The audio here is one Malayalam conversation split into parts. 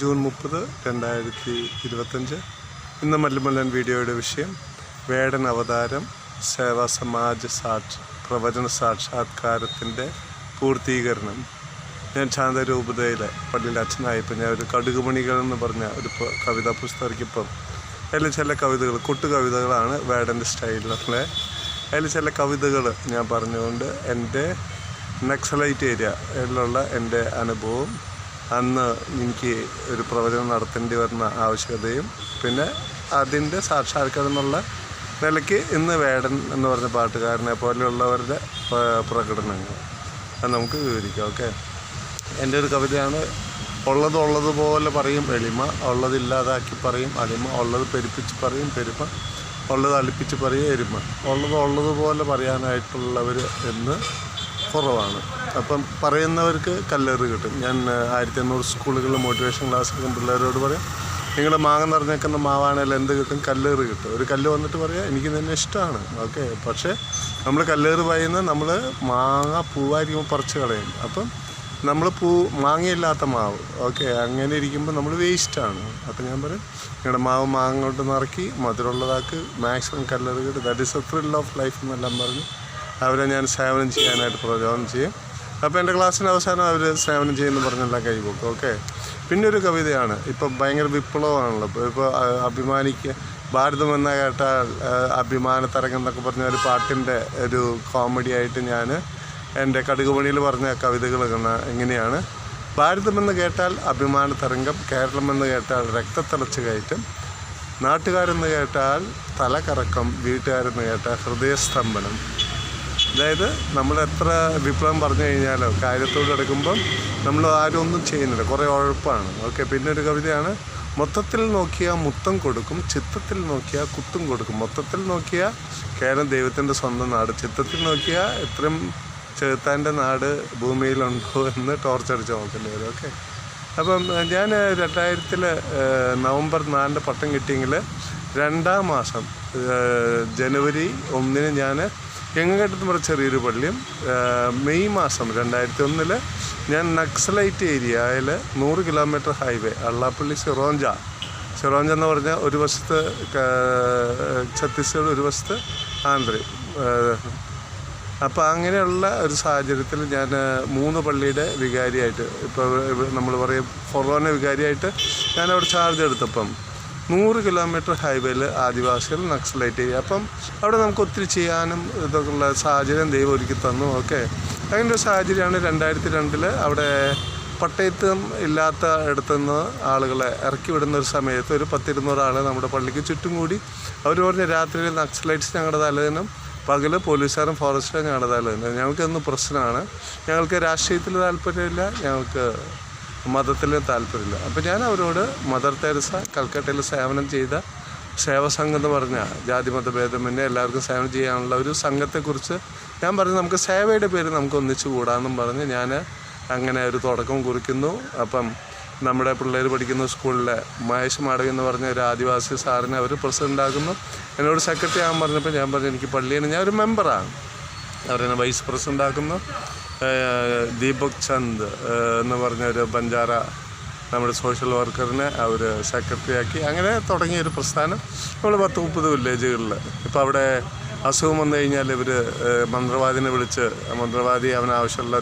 ജൂൺ മുപ്പത് രണ്ടായിരത്തി ഇരുപത്തഞ്ച്. ഇന്ന് മല്ലുമല്ലൻ വീഡിയോയുടെ വിഷയം വേടൻ അവതാരം സേവാ സമാജ സാക്ഷ പ്രവചന സാക്ഷാത്കാരത്തിന്റെ പൂർത്തീകരണം. ഞാൻ ശാന്തരൂപതയിലെ പള്ളിയിലെ അച്ഛനായപ്പോൾ ഞാൻ ഒരു കടുകുമണികൾ എന്ന് പറഞ്ഞ ഒരു കവിതാ പുസ്തകം ഇറക്കിയപ്പം അതിൽ ചില കവിതകൾ കൊട്ടു കവിതകളാണ് വേടന്റെ സ്റ്റൈലിലെ അതിൽ ചില കവിതകൾ ഞാൻ പറഞ്ഞുകൊണ്ട് എന്റെ നക്സലൈറ്റ് ഏരിയയിലുള്ള എന്റെ അനുഭവം അന്ന് എനിക്ക് ഒരു പ്രവചനം നടത്തേണ്ടി വരുന്ന ആവശ്യകതയും പിന്നെ അതിന്റെ സാക്ഷാത്കാരം എന്നുള്ള നിലയ്ക്ക് ഇന്ന് വേടൻ എന്ന് പറഞ്ഞ പാട്ടുകാരനെ പോലെയുള്ളവരുടെ പ്രകടനങ്ങൾ. അത് നമുക്ക് വിവരിക്കാം ഓക്കെ? എന്റെ ഒരു കവിതയാണ് ഉള്ളത് ഉള്ളതുപോലെ പറയും എളിമ ഉള്ളത് ഇല്ലാതാക്കി പറയും അളിമ ഉള്ളത് പെരുപ്പിച്ച് പറയും പെരുമ ഉള്ളത് അളിപ്പിച്ച് പറയും എരുമ. ഉള്ളത് ഉള്ളതുപോലെ പറയാനായിട്ടുള്ളവർ എന്ന് കുറവാണ്. അപ്പം പറയുന്നവർക്ക് കല്ലേറ് കിട്ടും. ഞാൻ ആയിരത്തി എണ്ണൂറ് സ്കൂളുകളിൽ മോട്ടിവേഷൻ ക്ലാസ് എടുക്കുന്ന പിള്ളേരോട് പറയാം നിങ്ങൾ മാങ്ങ നിറഞ്ഞേക്കുന്ന മാവാണെങ്കിൽ എന്ത് കിട്ടും? കല്ലേറ് കിട്ടും. ഒരു കല്ല് വന്നിട്ട് പറയാം എനിക്ക് തന്നെ ഇഷ്ടമാണ്. ഓക്കെ. പക്ഷേ നമ്മൾ കല്ലേറ് പറയുന്ന നമ്മൾ മാങ്ങ പൂവായിരിക്കുമ്പോൾ പറിച്ച് കളയും അപ്പം നമ്മൾ പൂ മാങ്ങയില്ലാത്ത മാവ്. ഓക്കെ. അങ്ങനെ ഇരിക്കുമ്പോൾ നമ്മൾ വേസ്റ്റാണ്. അപ്പം ഞാൻ പറയും നിങ്ങളുടെ മാവ് മാങ്ങ കൊണ്ട് നിറക്കി മധുരമുള്ളതാക്ക് മാക്സിമം കല്ലറ് കിട്ടും. That is a thrill of life എന്നെല്ലാം പറഞ്ഞ് അവരെ ഞാൻ സേവനം ചെയ്യാനായിട്ട് പ്രചോദനം ചെയ്യും. അപ്പോൾ എന്റെ ക്ലാസ്സിന് അവസാനം അവർ സേവനം ചെയ്യുമെന്ന് പറഞ്ഞെല്ലാം കൈപോക്കും ഓക്കെ? പിന്നെ ഒരു കവിതയാണ്. ഇപ്പോൾ ഭയങ്കര വിപ്ലവമാണല്ലോ. ഇപ്പോൾ അഭിമാനിക്കുക ഭാരതം എന്ന കേട്ടാൽ ആ, അഭിമാനത്തരംഗം എന്നൊക്കെ പറഞ്ഞ ഒരു പാട്ടിന്റെ ഒരു കോമഡി ആയിട്ട് ഞാൻ എന്റെ കടുകുപണിയിൽ പറഞ്ഞ കവിതകൾ എങ്ങനെയാണ് ഭാരതമെന്ന് കേട്ടാൽ അഭിമാനതരംഗം കേരളമെന്ന് കേട്ടാൽ രക്തത്തിളച്ച് കയറ്റം നാട്ടുകാരെന്ന് കേട്ടാൽ തലകറക്കം വീട്ടുകാരെന്ന് കേട്ടാൽ ഹൃദയസ്തംഭനം അതായത് നമ്മൾ എത്ര വിപ്ലവം പറഞ്ഞു കഴിഞ്ഞാലോ കാര്യത്തോട് എടുക്കുമ്പം നമ്മൾ ആരും ഒന്നും ചെയ്യുന്നില്ല. കുറേ ഉഴപ്പാണ്. ഓക്കെ പിന്നെ ഒരു കവിതയാണ് മൊത്തത്തിൽ നോക്കിയാൽ മുത്തം കൊടുക്കും ചിത്തത്തിൽ നോക്കിയാൽ കുത്തും കൊടുക്കും. മൊത്തത്തിൽ നോക്കിയാൽ കേരളം ദൈവത്തിന്റെ സ്വന്തം നാട് ചിത്തത്തിൽ നോക്കിയാൽ ഇത്രയും ചെറുത്താന്റെ നാട് ഭൂമിയിലുണ്ടോ എന്ന് ടോർച്ചടിച്ച് നോക്കേണ്ടി വരും. ഓക്കെ അപ്പം ഞാൻ രണ്ടായിരത്തിൽ നവംബർ നാലിന്റെ പട്ടം കിട്ടിയെങ്കിൽ രണ്ടാം മാസം ജനുവരി ഒന്നിന് ഞാൻ എങ്ങകെട്ടെന്ന് പറഞ്ഞ ചെറിയൊരു പള്ളിയും മെയ് മാസം രണ്ടായിരത്തി ഒന്നിൽ ഞാൻ നക്സലൈറ്റ് ഏരിയയിൽ നൂറ് കിലോമീറ്റർ ഹൈവേ അള്ളാപ്പള്ളി സിറോഞ്ച സിറോഞ്ച എന്ന് പറഞ്ഞാൽ ഒരു വശത്ത് ഛത്തീസ്ഗഡ് ഒരു വശത്ത് ആന്ധ്രയും ഏഹ്, അപ്പോൾ അങ്ങനെയുള്ള ഒരു സാഹചര്യത്തിൽ ഞാൻ മൂന്ന് പള്ളിയുടെ വികാരിയായിട്ട് ഇപ്പോൾ നമ്മൾ പറയും ഫൊറോന വികാരിയായിട്ട് ഞാൻ അവിടെ ചാർജ് എടുത്തപ്പം നൂറ് കിലോമീറ്റർ ഹൈവേയിൽ ആദിവാസികൾ നക്സലൈറ്റ് ചെയ്യുക. അപ്പം അവിടെ നമുക്ക് ഒത്തിരി ചെയ്യാനും ഇതൊക്കെ ഉള്ള സാഹചര്യം ദൈവം ഒരുക്കി തന്നു. ഓക്കെ. അങ്ങനെ ഒരു സാഹചര്യമാണ് രണ്ടായിരത്തി രണ്ടിൽ അവിടെ പട്ടയത്തും ഇല്ലാത്ത ഇടത്തുനിന്ന് ആളുകളെ ഇറക്കി വിടുന്ന ഒരു സമയത്ത് ഒരു പത്തിരുന്നൂറ് ആളെ നമ്മുടെ പള്ളിക്ക് ചുറ്റും കൂടി അവർ പറഞ്ഞ രാത്രിയിൽ നക്സലൈറ്റ്സ് ഞങ്ങളുടെ തലേദിനം പകൽ പോലീസുകാരും ഫോറസ്റ്റുകാരും ഞങ്ങളുടെ തലേദിനം ഞങ്ങൾക്കൊന്നും പ്രശ്നമാണ്. ഞങ്ങൾക്ക് രാഷ്ട്രീയത്തിൽ താല്പര്യമില്ല. ഞങ്ങൾക്ക് മതത്തിൽ താല്പര്യമില്ല. അപ്പോൾ ഞാൻ അവരോട് മദർ തെരസ കൽക്കട്ടയിൽ സേവനം ചെയ്ത സേവസംഘം എന്ന് പറഞ്ഞ ജാതി മത ഭേദമന്യേ എല്ലാവർക്കും സേവനം ചെയ്യാനുള്ള ഒരു സംഘത്തെക്കുറിച്ച് ഞാൻ പറഞ്ഞു നമുക്ക് സേവയുടെ പേര് നമുക്ക് ഒന്നിച്ചു കൂടാമെന്നും പറഞ്ഞ് ഞാൻ അങ്ങനെ ഒരു തുടക്കം കുറിക്കുന്നു. അപ്പം നമ്മുടെ പിള്ളേർ പഠിക്കുന്ന സ്കൂളിലെ മഹേഷ് മാടവി എന്ന് പറഞ്ഞ ഒരു ആദിവാസി സാറിനെ അവർ പ്രസിഡന്റ് ആകുന്നു എന്നോട് സെക്രട്ടറി ആകാൻ പറഞ്ഞപ്പോൾ ഞാൻ പറഞ്ഞു എനിക്ക് പള്ളിയാണ് ഞാൻ ഒരു മെമ്പറാണ്. അവരെന്നെ വൈസ് പ്രസിഡന്റ് ആക്കുന്നു. ദീപക് ചന്ദ് എന്ന് പറഞ്ഞൊരു ബഞ്ചാര നമ്മുടെ സോഷ്യൽ വർക്കറിനെ അവർ സെക്രട്ടറിയാക്കി അങ്ങനെ തുടങ്ങിയൊരു പ്രസ്ഥാനം നമ്മൾ പത്ത് മുപ്പത് വില്ലേജുകളിൽ ഇപ്പോൾ അവിടെ അസുഖം വന്നു കഴിഞ്ഞാൽ ഇവർ മന്ത്രവാദിനെ വിളിച്ച് മന്ത്രവാദി അവന് ആവശ്യമുള്ള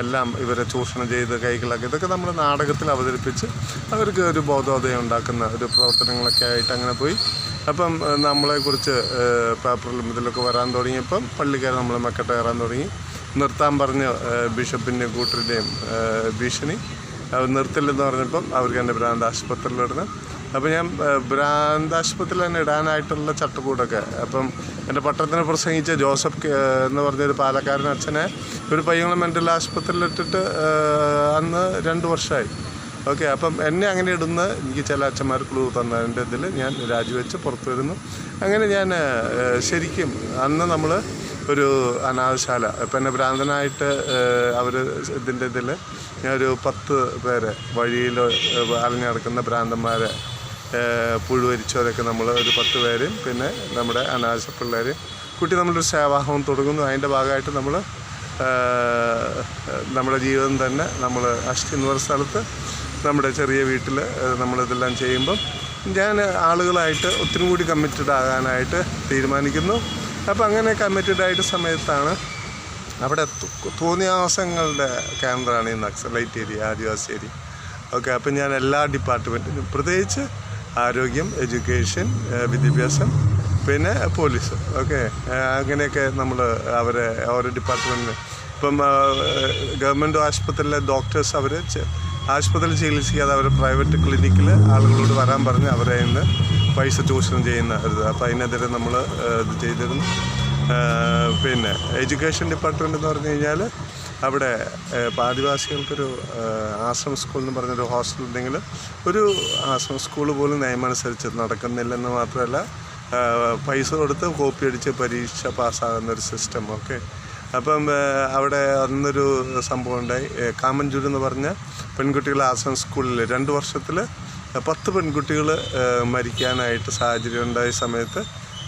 എല്ലാം ഇവരെ ചൂഷണം ചെയ്ത് കൈകളാക്കി. ഇതൊക്കെ നമ്മൾ നാടകത്തിൽ അവതരിപ്പിച്ച് അവർക്ക് ഒരു ബോധോദയം ഉണ്ടാക്കുന്ന ഒരു പ്രവർത്തനങ്ങളൊക്കെ ആയിട്ട് അങ്ങനെ പോയി. അപ്പം നമ്മളെക്കുറിച്ച് പേപ്പറിലും ഇതിലൊക്കെ വരാൻ തുടങ്ങിയപ്പം പള്ളിക്കാർ നമ്മളെ മെക്കട്ട് കയറാൻ തുടങ്ങി. നിർത്താൻ പറഞ്ഞു ബിഷപ്പിന്റെയും കൂട്ടരുടെയും ഭീഷണി. അവർ നിർത്തില്ലെന്ന് പറഞ്ഞപ്പം അവർക്ക് എന്റെ ഭ്രാന്ത് ആശുപത്രിയിലിടുന്നു. അപ്പോൾ ഞാൻ ഭ്രാന്ത് ആശുപത്രിയിൽ തന്നെ ഇടാനായിട്ടുള്ള ചട്ടക്കൂടൊക്കെ. അപ്പം എന്റെ പട്ടണത്തിന് പ്രസംഗിച്ച ജോസഫ് എന്ന് പറഞ്ഞൊരു പാലക്കാരൻ അച്ഛനെ ഒരു പയ്യങ്ങളും മെന്റൽ ആശുപത്രിയിലിട്ടിട്ട് അന്ന് രണ്ട് വർഷമായി. ഓക്കെ അപ്പം എന്നെ അങ്ങനെ ഇടുന്ന എനിക്ക് ചില അച്ഛന്മാർ ക്ലൂ തന്നതിന്റെ ഇതിൽ ഞാൻ രാജിവെച്ച് പുറത്തു വരുന്നു അങ്ങനെ ഞാൻ ശരിക്കും അന്ന് നമ്മൾ ഒരു അനാഥശാല. ഇപ്പം എന്നെ ഭ്രാന്തനായിട്ട് അവർ ഇതിന്റെ ഇതിൽ ഒരു പത്ത് പേരെ വഴിയിൽ അലഞ്ഞു നടക്കുന്ന ഭ്രാന്തന്മാരെ പുഴുവരിച്ചവരൊക്കെ നമ്മൾ ഒരു പത്ത് പേരും പിന്നെ നമ്മുടെ അനാഥ പിള്ളേർ കുട്ടി നമ്മളൊരു സേവാഹവും തുടങ്ങുന്നു. അതിന്റെ ഭാഗമായിട്ട് നമ്മൾ നമ്മുടെ ജീവിതം തന്നെ നമ്മൾ അഷ്ടി എന്ന് പറഞ്ഞ സ്ഥലത്ത് നമ്മുടെ ചെറിയ വീട്ടിൽ നമ്മളിതെല്ലാം ചെയ്യുമ്പം ഞാൻ ആളുകളായിട്ട് ഒത്തിരി കൂടി കമ്മിറ്റഡ് ആകാനായിട്ട് തീരുമാനിക്കുന്നു. അപ്പോൾ അങ്ങനെ കമ്മിറ്റഡ് ആയിട്ട് സമയത്താണ് അവിടെ തോന്നിയാസങ്ങളുടെ കേന്ദ്രമാണ് ഈ Naxalite area adivasi area okay അപ്പം ഞാൻ എല്ലാ ഡിപ്പാർട്ട്മെന്റിനും പ്രത്യേകിച്ച് ആരോഗ്യം എഡ്യൂക്കേഷൻ വിദ്യാഭ്യാസം പിന്നെ പോലീസ്. ഓക്കെ അങ്ങനെയൊക്കെ നമ്മൾ അവരെ ഓരോ ഡിപ്പാർട്ട്മെന്റിന് ഇപ്പം ഗവൺമെന്റ് ആശുപത്രിയിലെ ഡോക്ടേഴ്സ് അവർ ആശുപത്രിയിൽ ചികിത്സിക്കാതെ അവർ പ്രൈവറ്റ് ക്ലിനിക്കിൽ ആളുകളോട് വരാൻ പറഞ്ഞ് അവരെ ഇന്ന് പൈസ ചൂഷണം ചെയ്യുന്ന ഒരു അപ്പോൾ അതിനെതിരെ നമ്മൾ ഇത് ചെയ്തിരുന്നു. പിന്നെ എഡ്യൂക്കേഷൻ ഡിപ്പാർട്ട്മെന്റ് എന്ന് പറഞ്ഞു കഴിഞ്ഞാൽ അവിടെ ഇപ്പോൾ ആദിവാസികൾക്കൊരു ആശ്രമ സ്കൂൾ എന്ന് പറഞ്ഞൊരു ഹോസ്റ്റൽ ഉണ്ടെങ്കിൽ ഒരു ആശ്രമ സ്കൂൾ പോലും നിയമമനുസരിച്ച് നടക്കുന്നില്ലെന്ന് മാത്രമല്ല പൈസ കൊടുത്ത് കോപ്പി അടിച്ച് പരീക്ഷ പാസ്സാകുന്ന ഒരു സിസ്റ്റം ഓക്കെ അപ്പം അവിടെ അന്നൊരു സംഭവം ഉണ്ടായി. കാമഞ്ചൂർ എന്ന് പറഞ്ഞ പെൺകുട്ടികളെ ആശ്രമ സ്കൂളിൽ രണ്ട് വർഷത്തിൽ പത്ത് പെൺകുട്ടികൾ മരിക്കാനായിട്ട് സാഹചര്യം ഉണ്ടായ സമയത്ത്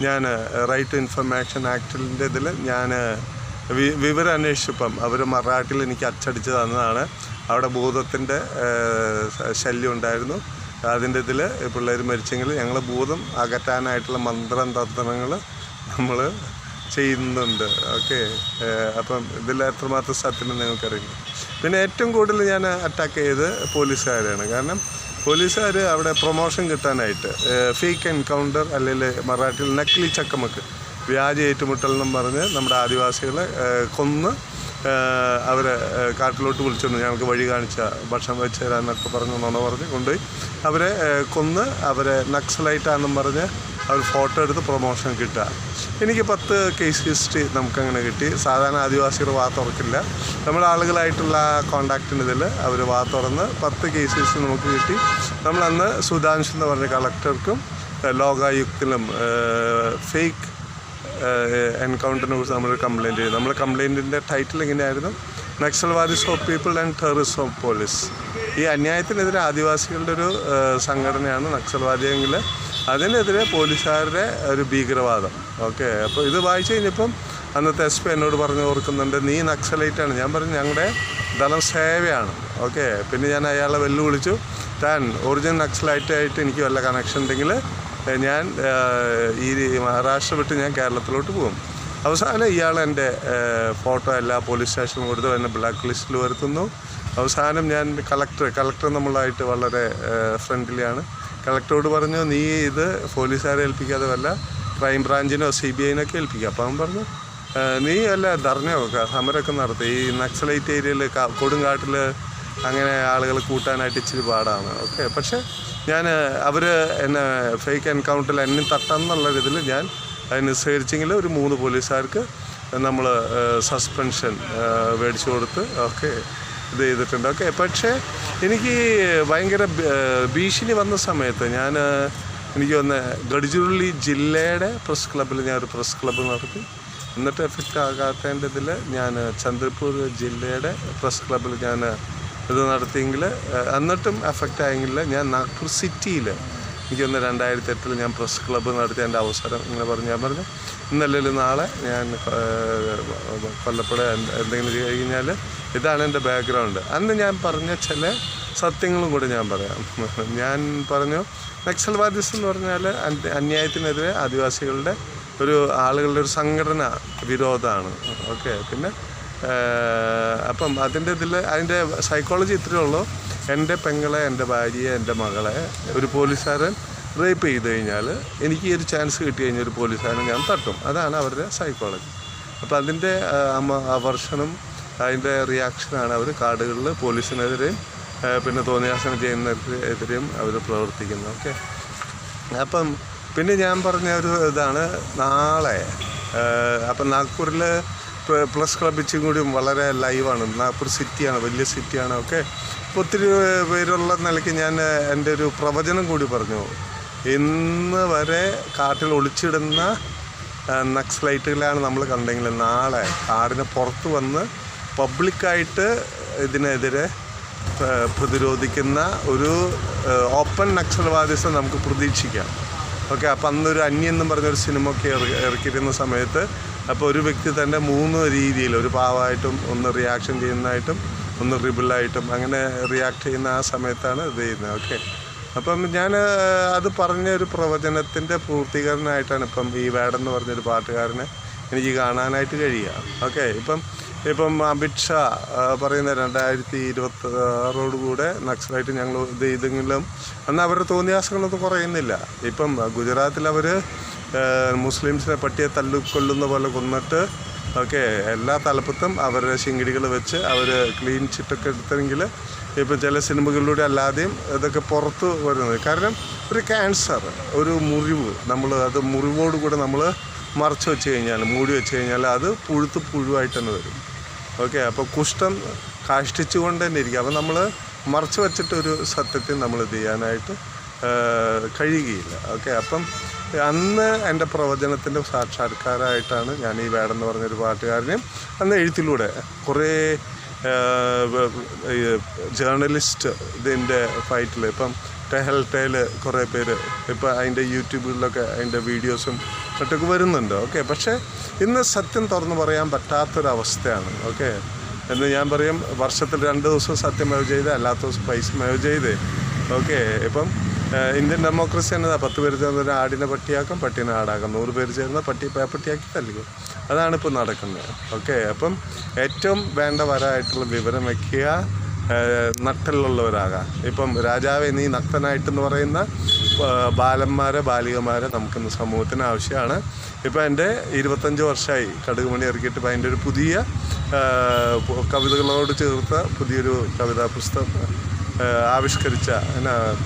ഞാൻ റൈറ്റ് ടു ഇൻഫർമേഷൻ ആക്ടിന്റെ ഇതിൽ ഞാൻ വിവരം അന്വേഷിച്ചപ്പം അവർ മറാഠിയിൽ എനിക്ക് അച്ചടിച്ച് തന്നതാണ്. അവിടെ ഭൂതത്തിന്റെ ശല്യം ഉണ്ടായിരുന്നു. അതിന്റെ ഇതിൽ പിള്ളേർ മരിച്ചെങ്കിൽ ഞങ്ങൾ ഭൂതം അകറ്റാനായിട്ടുള്ള മന്ത്രം തന്ത്രങ്ങൾ നമ്മൾ ചെയ്യുന്നുണ്ട്. ഓക്കെ. അപ്പം ഇതിൽ എത്രമാത്രം സത്യം നിങ്ങൾക്കറിയില്ല. പിന്നെ ഏറ്റവും കൂടുതൽ ഞാൻ അറ്റാക്ക് ചെയ്ത് പോലീസുകാരാണ് കാരണം പോലീസുകാർ അവിടെ പ്രൊമോഷൻ കിട്ടാനായിട്ട് ഫേക്ക് എൻകൗണ്ടർ അല്ലെങ്കിൽ മറാഠിയിൽ നക്ലി ചക്കമക്ക് വ്യാജ ഏറ്റുമുട്ടൽ എന്നും പറഞ്ഞ് നമ്മുടെ ആദിവാസികളെ കൊന്ന് അവരെ കാട്ടിലോട്ട് വിളിച്ചോണ്ട് ഞങ്ങൾക്ക് വഴി കാണിച്ച ഭക്ഷണം വെച്ച് തരാമെന്നൊക്കെ പറഞ്ഞ് നുണ പറഞ്ഞ് കൊണ്ടുപോയി. അവരെ കൊന്ന് അവരെ നക്സലൈറ്റാണെന്നും പറഞ്ഞ് അവർ ഫോട്ടോ എടുത്ത് പ്രൊമോഷൻ കിട്ടുക. എനിക്ക് പത്ത് കേസ് ഹിസ്റ്ററി നമുക്കങ്ങനെ കിട്ടി. സാധാരണ ആദിവാസികൾ വാ തുറക്കില്ല. നമ്മുടെ ആളുകളായിട്ടുള്ള കോണ്ടാക്റ്റിന്റെ ഇതിൽ അവർ വാ തുറന്ന് പത്ത് കേസ് ഹിസ്റ്ററി നമുക്ക് കിട്ടി. നമ്മളന്ന് സുധാംശ് എന്ന് പറഞ്ഞ കളക്ടർക്കും ലോകായുക്തിലും ഫേക്ക് എൻകൗണ്ടറിനെ കുറിച്ച് നമ്മൾ കംപ്ലയിന്റ് ചെയ്തു. നമ്മൾ കംപ്ലയിന്റിന്റെ ടൈറ്റിൽ എങ്ങനെയായിരുന്നു? നക്സൽവാദിസ് of people and terrorist of police ഈ അന്യായത്തിനെതിരെ ആദിവാസികളുടെ ഒരു സംഘടനയാണ് നക്സൽവാദിയെങ്കിൽ അതിനെതിരെ പോലീസുകാരുടെ ഒരു ഭീകരവാദം. ഓക്കെ. അപ്പോൾ ഇത് വായിച്ചു കഴിഞ്ഞപ്പം അന്നത്തെ എസ് പി എന്നോട് പറഞ്ഞു ഓർക്കുന്നുണ്ട് നീ നക്സലൈറ്റാണ്. ഞാൻ പറഞ്ഞു ഞങ്ങളുടെ ദളം സേവയാണ്. ഓക്കെ. പിന്നെ ഞാൻ അയാളെ വെല്ലുവിളിച്ചു താൻ ഒറിജിനൽ നക്സലൈറ്റായിട്ട് എനിക്ക് വല്ല കണക്ഷൻ ഉണ്ടെങ്കിൽ ഞാൻ ഈ മഹാരാഷ്ട്ര വിട്ട് ഞാൻ കേരളത്തിലോട്ട് പോകും. അവസാനം ഇയാൾ എന്റെ ഫോട്ടോ എല്ലാ പോലീസ് സ്റ്റേഷനും കൊടുത്ത് എന്നെ ബ്ലാക്ക് ലിസ്റ്റിൽ വരുത്തുന്നു. അവസാനം ഞാൻ കളക്ടർ കളക്ടർ നമ്മളായിട്ട് വളരെ ഫ്രണ്ട്ലിയാണ് കളക്ടറോട് പറഞ്ഞു നീ ഇത് പോലീസുകാരെ ഏൽപ്പിക്കാതെ വല്ല ക്രൈം ബ്രാഞ്ചിനോ സി ബി ഐനൊക്കെ ഏൽപ്പിക്കുക അപ്പം അവൻ പറഞ്ഞു നീ അല്ല ധർണയോ? വെക്കുക സമരമൊക്കെ നടത്തി. ഈ നക്സലൈറ്റ് ഏരിയയിൽ കൊടുങ്കാട്ടിൽ അങ്ങനെ ആളുകൾ കൂട്ടാനായിട്ട് ഇച്ചിരി പാടാണ്. ഓക്കെ പക്ഷേ ഞാൻ അവർ എന്നെ ഫേക്ക് എൻകൗണ്ടറിൽ എന്നെ തട്ടാന്നുള്ള ഇതിൽ ഞാൻ അതിന് സേർച്ചിങ്ങിൽ ഒരു മൂന്ന് പോലീസുകാർക്ക് നമ്മൾ സസ്പെൻഷൻ മേടിച്ചു കൊടുത്ത് ഓക്കെ. ഇത് ചെയ്തിട്ടുണ്ട്. ഓക്കെ പക്ഷേ എനിക്ക് ഭയങ്കര ഭീഷണി വന്ന സമയത്ത് ഞാൻ എനിക്ക് വന്ന ഗഡ്ചിറുള്ളി ജില്ലയുടെ പ്രസ് ക്ലബ്ബിൽ ഞാൻ ഒരു പ്രസ് ക്ലബ്ബ് നടത്തി. എന്നിട്ട് എഫക്റ്റ് ആകാത്തതിന്റെ ഇതിൽ ഞാൻ ചന്ദ്രപൂർ ജില്ലയുടെ പ്രസ് ക്ലബ്ബിൽ ഞാൻ ഇത് നടത്തിയെങ്കിൽ എന്നിട്ടും എഫക്റ്റ് ആയെങ്കിൽ ഞാൻ നാഗ്പൂർ സിറ്റിയിൽ എനിക്കൊന്ന് രണ്ടായിരത്തി എട്ടിൽ ഞാൻ പ്രസ് ക്ലബ്ബ് നടത്തിയ എന്റെ അവസരം ഇങ്ങനെ പറഞ്ഞു. ഞാൻ പറഞ്ഞു ഇന്നല്ലെങ്കിൽ നാളെ? ഞാൻ ഏഹ്, കൊല്ലപ്പെടുക എന്തെങ്കിലും ചെയ്ത് കഴിഞ്ഞാൽ ഇതാണ് എന്റെ ബാക്ക്ഗ്രൗണ്ട് അന്ന് ഞാൻ പറഞ്ഞ ചില സത്യങ്ങളും കൂടി ഞാൻ പറയാം. ഞാൻ പറഞ്ഞു നക്സൽവാദീസ് എന്ന് പറഞ്ഞാൽ അന്യ- അന്യായത്തിനെതിരെ ആദിവാസികളുടെ ഒരു ആളുകളുടെ ഒരു സംഘടന വിരോധമാണ്. ഓക്കെ പിന്നെ അപ്പം അതിന്റെ ഇതിൽ അതിന്റെ സൈക്കോളജി ഇത്രയേ ഉള്ളൂ. എന്റെ പെങ്ങളെ എന്റെ ഭാര്യയെ എന്റെ മകളെ ഒരു പോലീസുകാരൻ റേപ്പ് ചെയ്ത് കഴിഞ്ഞാൽ എനിക്ക് ഈ ഒരു ചാൻസ് കിട്ടി കഴിഞ്ഞാൽ ഒരു പോലീസുകാരൻ ഞാൻ തട്ടും. അതാണ് അവരുടെ സൈക്കോളജി അപ്പോൾ അതിന്റെ അവർഷനും അതിന്റെ റിയാക്ഷനാണ് അവർ കാടുകളിൽ പോലീസിനെതിരെയും പിന്നെ തോന്നിയാസനം ചെയ്യുന്നതിനെതിരെയും അവർ പ്രവർത്തിക്കുന്നു ഓക്കെ അപ്പം പിന്നെ ഞാൻ പറഞ്ഞ ഒരു ഇതാണ് നാളെ അപ്പം നാഗ്പൂരിൽ പ്ലസ് ക്ലബ് ഇച്ചും കൂടി വളരെ ലൈവാണ് നാഗ്പൂർ സിറ്റിയാണ് വലിയ സിറ്റിയാണ് ഓക്കെ ഒത്തിരി പേരുള്ള നിലയ്ക്ക് ഞാൻ എന്റെ ഒരു പ്രവചനം കൂടി പറഞ്ഞു. ഇന്ന് വരെ കാട്ടിൽ ഒളിച്ചിടുന്ന ഏഹ്, നക്സലൈറ്റുകളാണ് നമ്മൾ കണ്ടെങ്കിൽ നാളെ കാടിന് പുറത്ത് വന്ന് പബ്ലിക്കായിട്ട് ഇതിനെതിരെ പ്രതിരോധിക്കുന്ന ഒരു ഓപ്പൺ നക്സൽവാദിസം നമുക്ക് പ്രതീക്ഷിക്കാം. ഓക്കെ അപ്പം അന്നൊരു അന്യം എന്നും പറഞ്ഞൊരു സിനിമ ഒക്കെ ഇറക്കി ഇറക്കിയിരുന്ന സമയത്ത് അപ്പോൾ ഒരു വ്യക്തി തന്നെ മൂന്ന് രീതിയിൽ ഒരു പാവമായിട്ടും ഒന്ന് റിയാക്ഷൻ ചെയ്യുന്നതായിട്ടും ഒന്ന് റിബിളായിട്ടും അങ്ങനെ റിയാക്ട് ചെയ്യുന്ന ആ സമയത്താണ് ഇത് ചെയ്യുന്നത്. ഓക്കെ. അപ്പം ഞാൻ അത് പറഞ്ഞ ഒരു പ്രവചനത്തിന്റെ പൂർത്തീകരണമായിട്ടാണ് ഇപ്പം ഈ വേടെന്ന് പറഞ്ഞൊരു പാട്ടുകാരനെ എനിക്ക് കാണാനായിട്ട് കഴിയുക. ഓക്കെ ഇപ്പം ഇപ്പം അമിത് ഷാ പറയുന്ന രണ്ടായിരത്തി ഇരുപത്തി ആറോടുകൂടെ നക്സലായിട്ട് ഞങ്ങൾ ഇത് ഇതെങ്കിലും അന്ന് അവരുടെ തോന്നിയാസങ്ങളൊന്നും കുറയുന്നില്ല. ഇപ്പം ഗുജറാത്തിൽ അവർ മുസ്ലിംസിനെ പട്ടിയെ തല്ലിക്കൊല്ലുന്ന പോലെ കൊന്നിട്ട് ഓക്കെ എല്ലാ തലപ്പത്തും അവരുടെ ശിങ്കിടികൾ വെച്ച് അവർ ക്ലീൻ ചിട്ടൊക്കെ എടുത്തെങ്കിൽ ഇപ്പം ചില സിനിമകളിലൂടെ അല്ലാതെയും ഇതൊക്കെ പുറത്ത് വരുന്നത്. കാരണം ഒരു ക്യാൻസർ ഒരു മുറിവ് നമ്മൾ അത് മുറിവോട് കൂടെ നമ്മൾ മറച്ചു വെച്ച് കഴിഞ്ഞാൽ മൂടി വെച്ച് കഴിഞ്ഞാൽ അത് പുഴുത്ത് പുഴുവായിട്ട് തന്നെ വരും. ഓക്കെ അപ്പോൾ കുഷ്ഠം കാഷ്ടിച്ചുകൊണ്ട് തന്നെ ഇരിക്കും. അപ്പോൾ നമ്മൾ മറച്ചു വെച്ചിട്ടൊരു സത്യത്തിൽ നമ്മൾ ചെയ്യാനായിട്ട് കഴിയുകയില്ല. ഓക്കെ അപ്പം അന്ന് എന്റെ പ്രവചനത്തിന്റെ സാക്ഷാത്കാരമായിട്ടാണ് ഞാൻ ഈ വേടെന്ന് പറഞ്ഞൊരു പാട്ടുകാരനെയും അന്ന് എഴുത്തിലൂടെ കുറേ ജേർണലിസ്റ്റ് ഇതിന്റെ ഫൈറ്റിൽ ഇപ്പം ടെഹൽ ടെയിൽ കുറേ പേര് ഇപ്പം അതിന്റെ യൂട്യൂബിലൊക്കെ അതിന്റെ വീഡിയോസും മറ്റൊക്കെ വരുന്നുണ്ട്. ഓക്കെ പക്ഷേ ഇന്ന് സത്യം തുറന്നു പറയാൻ പറ്റാത്തൊരവസ്ഥയാണ്. ഓക്കെ എന്ന് ഞാൻ പറയും വർഷത്തിൽ രണ്ട് ദിവസം സത്യം മേവ് ചെയ്ത് അല്ലാത്ത ദിവസം പൈസ മേവ് ചെയ്ത് ഓക്കെ ഇപ്പം ഇന്ത്യൻ ഡെമോക്രസി എന്നതാ പത്ത് പേര് ചേർന്ന് ഒരു ആടിനെ പട്ടിയാക്കും പട്ടീനെ ആടാക്കും. നൂറ് പേര് ചേർന്ന് പട്ടി പേപ്പട്ടിയാക്കി തല്ലിക്കും. അതാണ് ഇപ്പോൾ നടക്കുന്നത്. ഓക്കെ അപ്പം ഏറ്റവും വേണ്ട വരായിട്ടുള്ള വിവരം വയ്ക്കുക നട്ടലിലുള്ളവരാകാം. ഇപ്പം രാജാവ് നീ നക്തനായിട്ടെന്ന് പറയുന്ന ബാലന്മാരെ ബാലികമാരെ നമുക്കിന്ന് സമൂഹത്തിന് ആവശ്യമാണ്. ഇപ്പം എന്റെ ഇരുപത്തഞ്ച് വർഷമായി കടുകുമണി ഇറക്കിയിട്ട് ഇപ്പം അതിന്റെ ഒരു പുതിയ കവിതകളോട് ചേർത്ത പുതിയൊരു കവിതാ പുസ്തകം ആവിഷ്കരിച്ച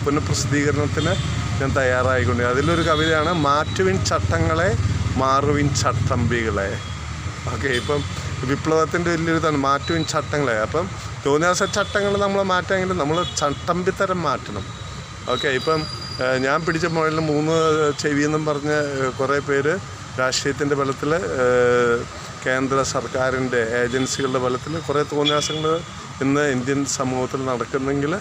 പുനഃപ്രസിദ്ധീകരണത്തിന് ഞാൻ തയ്യാറായിക്കൊണ്ട് അതിലൊരു കവിതയാണ് മാറ്റുവിൻ ചട്ടങ്ങളെ മാറുവിൻ ചട്ടമ്പികളെ. ഓക്കെ ഇപ്പം വിപ്ലവത്തിന്റെ വലിയൊരു ഇതാണ് മാറ്റുവിൻ ചട്ടങ്ങളെ. അപ്പം തോന്നിയാസ ചട്ടങ്ങൾ നമ്മൾ മാറ്റാമെങ്കിൽ നമ്മൾ ചട്ടമ്പിത്തരം മാറ്റണം. ഓക്കെ ഇപ്പം ഞാൻ പിടിച്ച മുകളിൽ മൂന്ന് ചെവിയെന്നും പറഞ്ഞ് കുറേ പേര് രാഷ്ട്രീയത്തിന്റെ ബലത്തിൽ കേന്ദ്ര സർക്കാരിന്റെ ഏജൻസികളുടെ ബലത്തിൽ കുറേ തോന്നിയാസങ്ങൾ ഇന്ന് ഇന്ത്യൻ സമൂഹത്തിൽ നടക്കുന്നെങ്കിൽ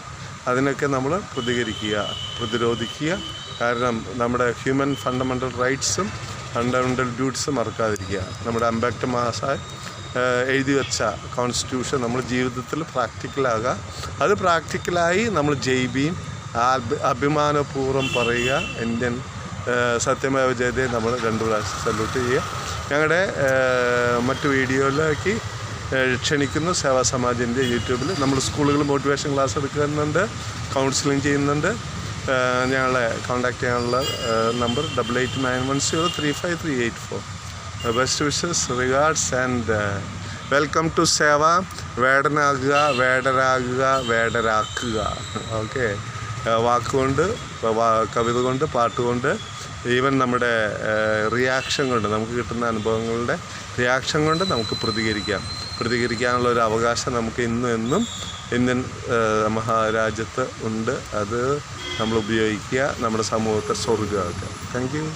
അതിനൊക്കെ നമ്മൾ പ്രതികരിക്കുക പ്രതിരോധിക്കുക. കാരണം നമ്മുടെ ഹ്യൂമൻ ഫണ്ടമെന്റൽ റൈറ്റ്സും ഫണ്ടമെന്റൽ ഡ്യൂട്ട്സും മറക്കാതിരിക്കുക. നമ്മുടെ അംബേദ്കർ മഹാസായ് എഴുതി വെച്ച കോൺസ്റ്റിറ്റ്യൂഷൻ നമ്മൾ ജീവിതത്തിൽ പ്രാക്ടിക്കലാകുക അത് പ്രാക്ടിക്കലായി നമ്മൾ ജയിപ്പിയും അഭി- അഭിമാനപൂർവം പറയുക. ഇന്ത്യൻ സത്യമേവ ജയതയെ നമ്മൾ രണ്ട് പ്രാവശ്യം സല്യൂട്ട് ചെയ്യുക. ഞങ്ങളുടെ മറ്റ് വീഡിയോയിലേക്ക് ക്ഷണിക്കുന്നു സേവാ സമാജിന്റെ യൂട്യൂബിൽ നമ്മൾ സ്കൂളുകൾ മോട്ടിവേഷൻ ക്ലാസ് എടുക്കുന്നുണ്ട് കൗൺസിലിംഗ് ചെയ്യുന്നുണ്ട്. ഞങ്ങളെ കോൺടാക്റ്റ് ചെയ്യാനുള്ള number double eight nine one zero three five three eight four best wishes regards and welcome to Seva വേടനാകുക വേടരാകുക വേടരാക്കുക. ഓക്കെ. വാക്കുകൊണ്ട് കവിത കൊണ്ട് പാട്ടുകൊണ്ട് ഈവൻ നമ്മുടെ റിയാക്ഷൻ കൊണ്ട് നമുക്ക് കിട്ടുന്ന അനുഭവങ്ങളുടെ റിയാക്ഷൻ കൊണ്ട് നമുക്ക് പ്രതികരിക്കാം. പ്രതികരിക്കാനുള്ള ഒരു അവകാശം നമുക്ക് ഇന്നും എന്നും ഇന്ത്യൻ മഹാരാജ്യത്ത് ഉണ്ട്. അത് നമ്മൾ ഉപയോഗിക്കുക നമ്മുടെ സമൂഹത്തെ സ്വർഗമാക്കുക താങ്ക് യു